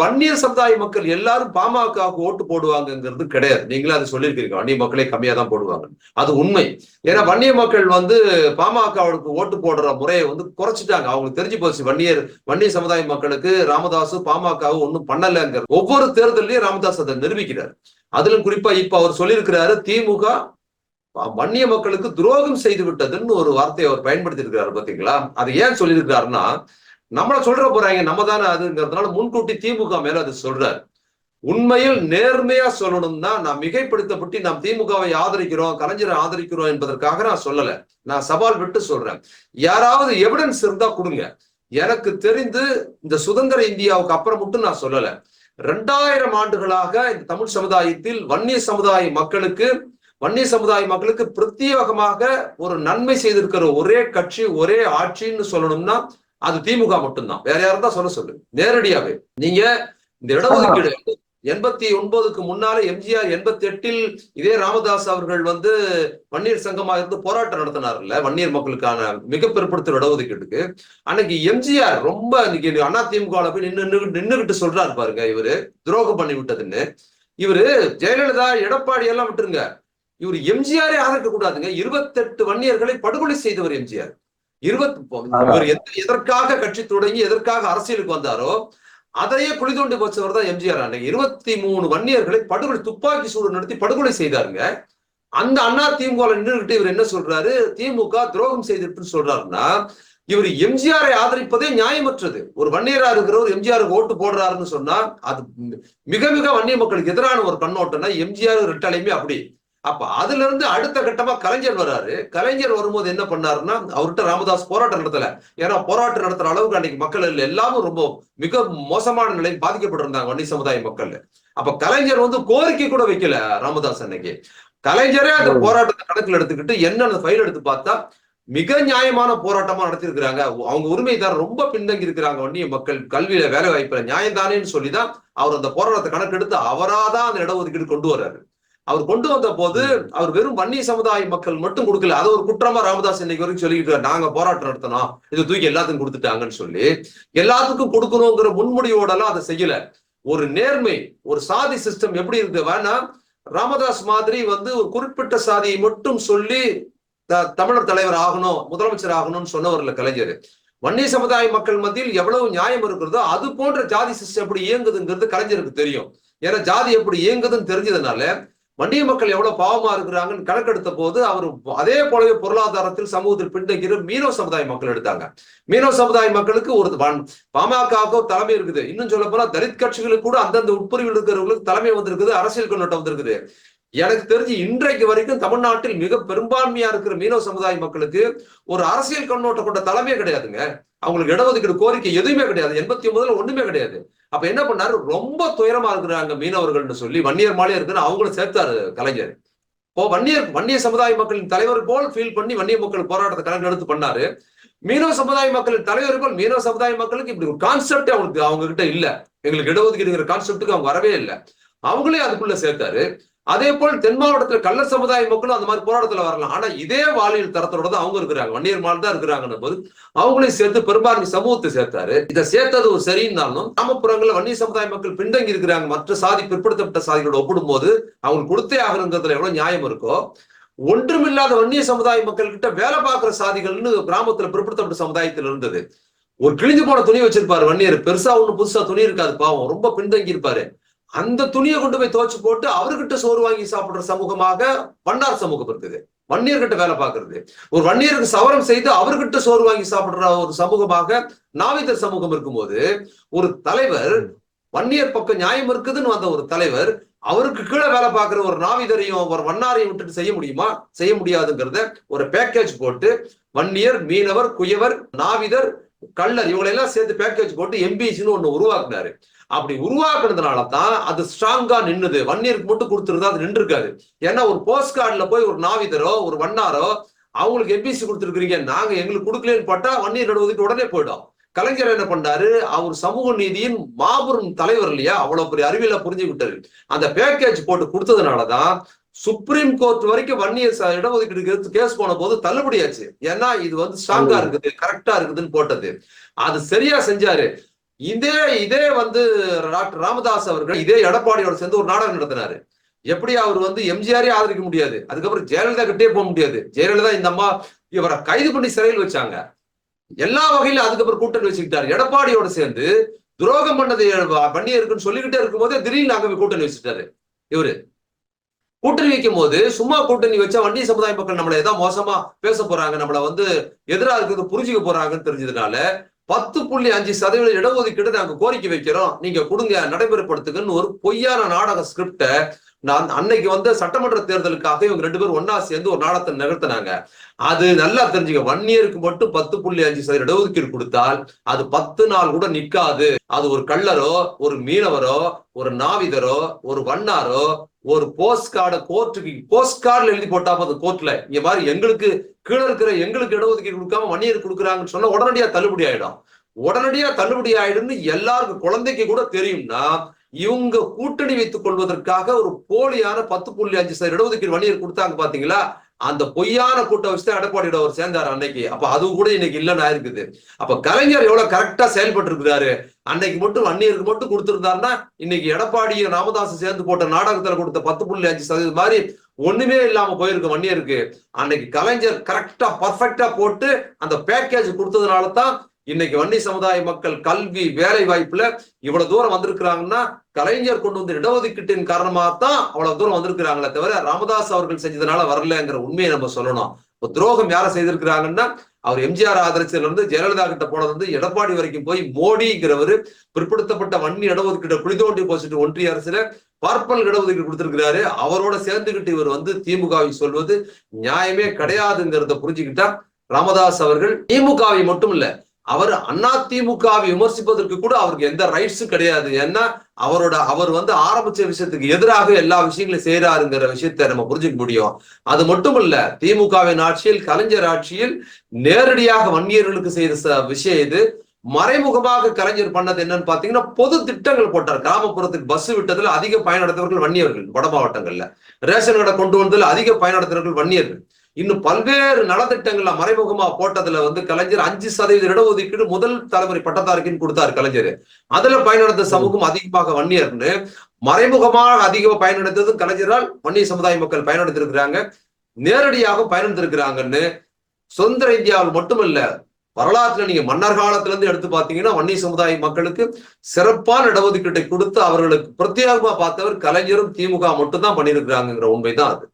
வன்னியர் சமுதாய மக்கள் எல்லாரும் பாமகவுக்கு ஓட்டு போடுவாங்கங்கிறது கிடையாது. நீங்களும் அதை சொல்லியிருக்கீங்க வன்னிய மக்களே கம்மியா தான் போடுவாங்க. அது உண்மை. ஏன்னா வன்னிய மக்கள் வந்து பாமகவுக்கு ஓட்டு போடுற முறையை வந்து குறைச்சிட்டாங்க. அவங்களுக்கு தெரிஞ்சு போச்சு. வன்னியர் வன்னிய சமுதாய மக்களுக்கு ராமதாஸ் பாமகவும் ஒன்றும் பண்ணலைங்கிற ஒவ்வொரு தேர்தலையும் ராமதாஸ் அதை நிரூபிக்கிறார். அதிலும் குறிப்பா இப்ப அவர் சொல்லியிருக்கிறாரு திமுக வன்னிய மக்களுக்கு துரோகம் செய்து விட்டதுன்னு ஒரு வார்த்தையை அவர் பயன்படுத்தியிருக்கிறாரு பாத்தீங்களா அதை ஏன் சொல்லியிருக்கிறாருன்னா நம்மள சொல்ற போறாங்க நம்ம தானே அதுங்கிறதுனால முன்கூட்டி திமுக மேல அது சொல்றாரு. உண்மையில் நேர்மையா சொல்லணும்னா நான் மிகைப்படுத்தப்பட்டு நாம் திமுகவை ஆதரிக்கிறோம் கலைஞரை ஆதரிக்கிறோம் என்பதற்காக நான் சொல்லல. நான் சவால் விட்டு சொல்றேன். யாராவது எவிடன்ஸ் இருந்தா கொடுங்க. எனக்கு தெரிந்து இந்த சுதந்திர இந்தியாவுக்கு அப்புறம் மட்டும் நான் சொல்லல. ரெண்டாயிரம் ஆண்டுகளாக இந்த தமிழ் சமுதாயத்தில் வன்னிய சமுதாய மக்களுக்கு வன்னிய சமுதாய மக்களுக்கு பிரத்யேகமாக ஒரு நன்மை செய்திருக்கிற ஒரே கட்சி ஒரே ஆட்சின்னு சொல்லணும்னா அது திமுக மட்டும்தான். வேற யாரும் தான் சொல்ல சொல்லு. நேரடியாவே. நீங்க இந்த இடஒதுக்கீடு எண்பத்தி ஒன்பதுக்கு முன்னாலே எம்ஜிஆர் எண்பத்தி எட்டில் இதே ராமதாஸ் அவர்கள் வந்து வன்னியர் சங்கமா இருந்து போராட்டம் நடத்தினார்ல வன்னியர் மக்களுக்கான மிக பிற்படுத்துற இடஒதுக்கீட்டுக்கு. அன்னைக்கு எம்ஜிஆர் ரொம்ப இன்னைக்கு அண்ணா திமுக போய் நின்று நின்றுகிட்டு சொல்றாரு பாருங்க இவரு. துரோகம் பண்ணி விட்டதுன்னு. இவரு ஜெயலலிதா எடப்பாடி எல்லாம் விட்டுருங்க. இவர் எம்ஜிஆரே ஆதரிக்க கூடாதுங்க. இருபத்தெட்டு வன்னியர்களை படுகொலை செய்தவர் எம்ஜிஆர். இருபத்தி இவர் எதற்காக கட்சி தொடங்கி எதற்காக அரசியலுக்கு வந்தாரோ அதையே குழி தோண்டி வச்சவர் தான் எம்ஜிஆர் அன்னைக்கு இருபத்தி மூணு வன்னியர்களை படுகொலை துப்பாக்கி சூடு நடத்தி படுகொலை செய்தாருங்க. அந்த அண்ணா திமுக நின்றுகிட்டு இவர் என்ன சொல்றாரு? திமுக துரோகம் செய்துட்டு சொல்றாருன்னா இவர் எம்ஜிஆரை ஆதரிப்பதே நியாயமற்றது. ஒரு வன்னியரா இருக்கிறவர் எம்ஜிஆருக்கு ஓட்டு போடுறாருன்னு சொன்னா அது மிக மிக வன்னிய மக்களுக்கு எதிரான ஒரு கண்ணோட்டம்னா எம்ஜிஆர் ரெட்டாலையுமே அப்படி. அப்ப அதுல இருந்து அடுத்த கட்டமா கலைஞர் வர்றாரு கலைஞர் வரும்போது என்ன பண்ணாருன்னா அவர்கிட்ட ராமதாஸ் போராட்டம் நடத்தல. ஏன்னா போராட்டம் நடத்துற அளவுக்கு அன்னைக்கு மக்கள் எல்லாமும் ரொம்ப மிக மோசமான நிலையில் பாதிக்கப்பட்டிருந்தாங்க வன்னி சமுதாய மக்கள். அப்ப கலைஞர் வந்து கோரிக்கை கூட வைக்கல ராமதாஸ் அன்னைக்கு. கலைஞரே அந்த போராட்டத்தை கணக்கில் எடுத்துக்கிட்டு என்னென்ன ஃபைல் எடுத்து பார்த்தா மிக நியாயமான போராட்டமா நடத்திருக்கிறாங்க அவங்க உரிமைதாரர் ரொம்ப பின்தங்கி இருக்கிறாங்க வன்னிய மக்கள். கல்வியில வேலை வாய்ப்புல நியாயம் தானேன்னு சொல்லிதான் அவர் அந்த போராட்டத்தை கணக்கெடுத்து அவராதான் அந்த இடஒதுக்கீடு கொண்டு வர்றாரு. அவர் கொண்டு வந்த போது அவர் வெறும் வன்னி சமுதாய மக்கள் மட்டும் கொடுக்கல. அது ஒரு குற்றமா ராமதாஸ் இன்னைக்கு வரைக்கும் சொல்லிட்டு நாங்க போராட்டம் நடத்தணும் இது தூக்கி எல்லாத்துக்கும் கொடுத்துட்டாங்கன்னு சொல்லி எல்லாத்துக்கும் கொடுக்கணுங்கிற முன்முடிவோட எல்லாம் அதை செய்யல. ஒரு நேர்மை ஒரு சாதி சிஸ்டம் எப்படி இருக்கு? வேணா ராமதாஸ் மாதிரி வந்து ஒரு குறிப்பிட்ட சாதியை மட்டும் சொல்லி தமிழர் தலைவர் ஆகணும் முதலமைச்சர் ஆகணும்னு சொன்னவர்ல கலைஞர். வன்னிய சமுதாய மக்கள் மத்தியில் எவ்வளவு நியாயம் இருக்கிறதோ அது போன்ற ஜாதி சிஸ்டம் எப்படி இயங்குதுங்கிறது கலைஞருக்கு தெரியும். ஏன்னா ஜாதி எப்படி இயங்குதுன்னு தெரிஞ்சதுனால வண்டிய மக்கள் எவ்வளவு பாவமா இருக்கிறாங்கன்னு கணக்கெடுத்த போது அவர் அதே போலவே பொருளாதாரத்தில் சமூகத்தில் பின்தங்கிற மீனவ சமுதாய மக்கள் எடுத்தாங்க. மீனவ சமுதாய மக்களுக்கு ஒரு பாமகவுக்கு ஒரு தலைமை இருக்குது. இன்னும் சொல்ல போனா தலித் கட்சிகளுக்கு கூட அந்தந்த உட்பிரிவில் இருக்கிறவங்களுக்கு தலைமை வந்திருக்குது அரசியல் கண்ணோட்டம் வந்திருக்குது. எனக்கு தெரிஞ்சு இன்றைக்கு வரைக்கும் தமிழ்நாட்டில் மிக பெரும்பான்மையா இருக்கிற மீனவ சமுதாய மக்களுக்கு ஒரு அரசியல் கண்ணோட்டம் கொண்ட தலைமையே கிடையாதுங்க. அவங்களுக்கு இடஒதுக்கீடு கோரிக்கை எதுவுமே கிடையாது. எண்பத்தி ஒன்பதுல ஒண்ணுமே கிடையாது. அப்ப என்ன பண்ணாரு? ரொம்ப துயரமா இருக்கிறாங்க மீனவர்கள்னு சொல்லி வன்னியர் மாலே இருக்குன்னு அவங்களும் சேர்த்தாரு கலைஞர். இப்போ வன்னியர் வன்னிய சமுதாய மக்களின் தலைவர் போல் ஃபீல் பண்ணி வன்னிய மக்கள் போராட்டத்தை கலந்து எடுத்து பண்ணாரு. மீனவ சமுதாய மக்களின் தலைவர் போல் மீனவ சமுதாய மக்களுக்கு இப்படி ஒரு கான்செப்டே அவங்களுக்கு அவங்க கிட்ட இல்ல. எங்களுக்கு இடஒதுக்கீடுங்கிற கான்செப்டுக்கு அவங்க வரவே இல்லை. அவங்களே அதுக்குள்ள சேர்த்தாரு. அதே போல் தென் மாவட்டத்துல கள்ள சமுதாய மக்களும் அந்த மாதிரி போராட்டத்துல வரலாம். ஆனா இதே வாலியல் தரத்தோட தான் அவங்க இருக்கிறாங்க. வன்னியர் மால் தான் இருக்கிறாங்கன்னு போது அவங்களையும் சேர்த்து பெரும்பான்மை சமூகத்தை சேர்த்தாரு. இதை சேர்த்தது ஒரு சரின்னாலும் கிராமப்புறங்களில் வன்னிய சமுதாய மக்கள் பின்தங்கி இருக்கிறாங்க. மற்ற சாதி பிற்படுத்தப்பட்ட சாதிகளோட ஒப்பிடும்போது அவங்களுக்கு கொடுத்தே ஆகணுங்கிறதுல எவ்வளவு நியாயம் இருக்கோ ஒன்றுமில்லாத வன்னிய சமுதாய மக்கள் கிட்ட வேலை பார்க்கிற சாதிகள்னு கிராமத்துல பிற்படுத்தப்பட்ட சமுதாயத்தில் இருந்தது. ஒரு கிழிஞ்சு போன துணி வச்சிருப்பாரு வன்னியர். பெருசா ஒண்ணு புதுசா துணி இருக்காது பாவம். ரொம்ப பின்தங்கி இருப்பாரு அந்த துணியை கொண்டு போய் துவச்சு போட்டு அவர்கிட்ட சோறு வாங்கி சாப்பிடுற சமூகமாக வண்ணார் சமூகம் இருக்குது. வன்னியர்கிட்ட வேலை பார்க்கறது. ஒரு வன்னியருக்கு சவரம் செய்து அவர்கிட்ட சோறு வாங்கி சாப்பிடுற ஒரு சமூகமாக நாவிதர் சமூகம் இருக்கும்போது ஒரு தலைவர் வன்னியர் பக்கம் நியாயம் இருக்குதுன்னு வந்த ஒரு தலைவர் அவருக்கு கீழே வேலை பார்க்குற ஒரு நாவிதரையும் ஒரு வண்ணாரையும் விட்டுட்டு செய்ய முடியுமா? செய்ய முடியாதுங்கிறத ஒரு பேக்கேஜ் போட்டு வன்னியர் மீனவர் குயவர் நாவிதர் கள்ளர் இவங்களெல்லாம் சேர்த்து பேக்கேஜ் போட்டு எம்பிசின்னு ஒன்று உருவாக்குனாரு. அப்படி உருவாக்குனதுனால தான் அது ஸ்ட்ராங்கா நின்னுது. வன்னியருக்கு மட்டும் கொடுத்துருந்தா அது நின்று இருக்காது ஏன்னா ஒரு போஸ்ட் கார்டுல போய் ஒரு நாவிதரோ ஒரு வண்ணாரோ அவங்களுக்கு எம்பிசி கொடுத்துருக்கீங்க நாங்க எங்களுக்கு கொடுக்கலன்னு பட்டா வன்னியர் நடுவதுக்கு உடனே போயிடும். கலைஞர் என்ன பண்ணாரு? அவர் சமூக நீதியின் மாபெரும் தலைவர் இல்லையா? அவ்வளவு பெரிய அறிவியல புரிஞ்சு விட்டாரு அந்த பேக்கேஜ் போட்டு கொடுத்ததுனாலதான் சுப்ரீம் கோர்ட் வரைக்கும் வன்னிய இடஒதுக்கீடு கேஸ் போன போது தள்ளுபடியாச்சு. ஏன்னா இது வந்து ஸ்ட்ராங்கா இருக்குது கரெக்டா இருக்குதுன்னு போட்டது. அது சரியா செஞ்சாரு. இதே இதே வந்து டாக்டர் ராமதாஸ் அவர்கள் இதே எடப்பாடியோட சேர்ந்து ஒரு நாடகம் நடத்தினாரு. எப்படி அவர் வந்து எம்ஜிஆரே ஆதரிக்க முடியாது? அதுக்கப்புறம் ஜெயலலிதா கிட்டே போக முடியாது. ஜெயலலிதா இந்த அம்மா இவரை கைது பண்ணி சிறையில் வச்சாங்க. எல்லா வகையிலும் அதுக்கப்புறம் கூட்டணி வச்சுக்கிட்டாரு. எடப்பாடியோட சேர்ந்து துரோகம் பண்ணது பண்ணி இருக்குன்னு சொல்லிக்கிட்டே இருக்கும்போதே திடீர்னு அங்க கூட்டணி வச்சுட்டாரு. இவரு. கூட்டணி வைக்கும் போது சும்மா கூட்டணி வச்சா வண்டி சமுதாய மக்கள் நம்மள ஏதாவது மோசமா பேச போறாங்க நம்மள வந்து எதிராக இருக்கிறது புரிஞ்சுக்க போறாங்கன்னு தெரிஞ்சதுனால பத்து புள்ளி அஞ்சு சதவீதம் இடஒதுக்கீடு நாங்க கோரிக்கை வைக்கிறோம். நீங்க கொடுங்க நடைமுறைப்படுத்துங்கன்னு ஒரு பொய்யான நாடக ஸ்கிரிப்ட நான் அன்னைக்கு வந்து சட்டமன்ற தேர்தலுக்காக இவங்க ரெண்டு பேரும் ஒன்னா சேர்ந்து ஒரு நாடகத்தை நிகழ்த்தினாங்க. அது நல்லா தெரிஞ்சுக்க வன்னியருக்கு மட்டும் பத்து புள்ளி அஞ்சு சதவீதம் இடஒதுக்கீடு கொடுத்தால் அது பத்து நாள் கூட நிக்காது. அது ஒரு கள்ளரோ ஒரு மீனவரோ ஒரு நாவிதரோ ஒரு வண்ணாரோ ஒரு போஸ்ட் கார்டை கோர்ட்டுக்கு போஸ்ட் கார்டுல எழுதி போட்டா போது கோர்ட்ல இங்க மாதிரி எங்களுக்கு கீழே இருக்கிற எங்களுக்கு இடஒதுக்கீடு கொடுக்காம வன்னியர் கொடுக்குறாங்கன்னு சொன்னா உடனடியா தள்ளுபடி ஆயிடும். உடனடியா தள்ளுபடி ஆயிடும்னு எல்லாருக்கும் குழந்தைக்கு கூட தெரியும்னா இவங்க கூட்டணி வைத்துக் கொள்வதற்காக ஒரு போலியான பத்து புள்ளி அஞ்சு சதவீத இடஒதுக்கீடு வன்னியர் கொடுத்தாங்க பாத்தீங்களா? அந்த பொய்யான கூட்டம் வச்சு தான் எடப்பாடியோட அவர் சேர்ந்தார் அன்னைக்கு. அப்ப அதுவும் கூட இன்னைக்கு இல்லைன்னு ஆயிருக்குது. அப்ப கலைஞர் எவ்வளவு கரெக்டா செயல்பட்டு இருக்கிறாரு அன்னைக்கு மட்டும் வன்னியருக்கு மட்டும் கொடுத்திருந்தாருன்னா இன்னைக்கு எடப்பாடி ராமதாஸ் சேர்ந்து போட்ட நாடகத்துல கொடுத்த பத்து புள்ளி அஞ்சு சதவீதம் மாதிரி ஒண்ணுமே இல்லாம போயிருக்கு வன்னியருக்கு. அன்னைக்கு கலைஞர் கரெக்டா பர்ஃபெக்டா போட்டு அந்த பேக்கேஜ் கொடுத்ததுனால தான் இன்னைக்கு வன்னி சமுதாய மக்கள் கல்வி வேலை வாய்ப்புல இவ்வளவு தூரம் வந்திருக்கிறாங்கன்னா கலைஞர் கொண்டு வந்த இடஒதுக்கீட்டின் காரணமாக தான் அவ்வளவு தூரம் வந்திருக்கிறாங்களே தவிர ராமதாஸ் அவர்கள் செஞ்சதுனால வரலங்கிற உண்மையை நம்ம சொல்லணும். இப்போ துரோகம் யாரை செய்திருக்கிறாங்கன்னா அவர் எம்ஜிஆர் ஆதரிச்சதுல இருந்து ஜெயலலிதா கிட்ட போனது வந்து எடப்பாடி வரைக்கும் போய் மோடிங்கிறவர் பிற்படுத்தப்பட்ட வன்னி இடஒதுக்கீட்டை குளிதோண்டி போச்சுட்டு ஒன்றிய அரசுல பார்ப்பல் இடஒதுக்கீடு கொடுத்திருக்கிறாரு. அவரோட சேர்ந்துகிட்டு இவர் வந்து திமுகவை சொல்வது நியாயமே கிடையாதுங்கிறத புரிஞ்சுக்கிட்டா ராமதாஸ் அவர்கள் திமுகவை மட்டும் இல்ல அவர் அண்ணா திமுகவை விமர்சிப்பதற்கு கூட அவருக்கு எந்த ரைட்ஸும் கிடையாது. ஏன்னா அவரோட அவர் வந்து ஆரம்பிச்ச விஷயத்துக்கு எதிராக எல்லா விஷயங்களையும் செய்யறாருங்கிற விஷயத்த நம்ம புரிஞ்சுக்க முடியும். அது மட்டும் இல்ல திமுகவின் ஆட்சியில் கலைஞர் ஆட்சியில் நேரடியாக வன்னியர்களுக்கு செய்த விஷயம் இது. மறைமுகமாக கலைஞர் பண்ணது என்னன்னு பாத்தீங்கன்னா பொது திட்டங்கள் போட்டார். கிராமப்புறத்துக்கு பஸ் விட்டதுல அதிக பயனடைந்தவர்கள் வன்னியர்கள் வட மாவட்டங்கள்ல. ரேஷன் கடை கொண்டு வந்ததுல அதிக பயனடைந்தவர்கள் வன்னியர்கள். இன்னும் பல்வேறு நலத்திட்டங்கள்ல மறைமுகமா போட்டதுல வந்து கலைஞர் அஞ்சு சதவீத இடஒதுக்கீடு முதல் தலைமுறை பட்டதாரிக்குன்னு கொடுத்தாரு கலைஞர். அதுல பயனடைந்த சமூகம் அதிகமாக வன்னியர்னு மறைமுகமாக அதிகமாக பயனடைந்ததும் கலைஞரால் வன்னிய சமுதாய மக்கள் பயனடைந்திருக்கிறாங்க. நேரடியாக பயனடைந்திருக்கிறாங்கன்னு சுதந்திர இந்தியாவில் மட்டுமல்ல வரலாற்றுல நீங்க மன்னர் காலத்துல இருந்து எடுத்து பாத்தீங்கன்னா வன்னிய சமுதாய மக்களுக்கு சிறப்பான இடஒதுக்கீட்டை கொடுத்து அவர்களுக்கு பிரத்யேகமா பார்த்தவர் கலைஞரும் திமுக மட்டும்தான் பண்ணியிருக்கிறாங்கிற உண்மைதான் அது.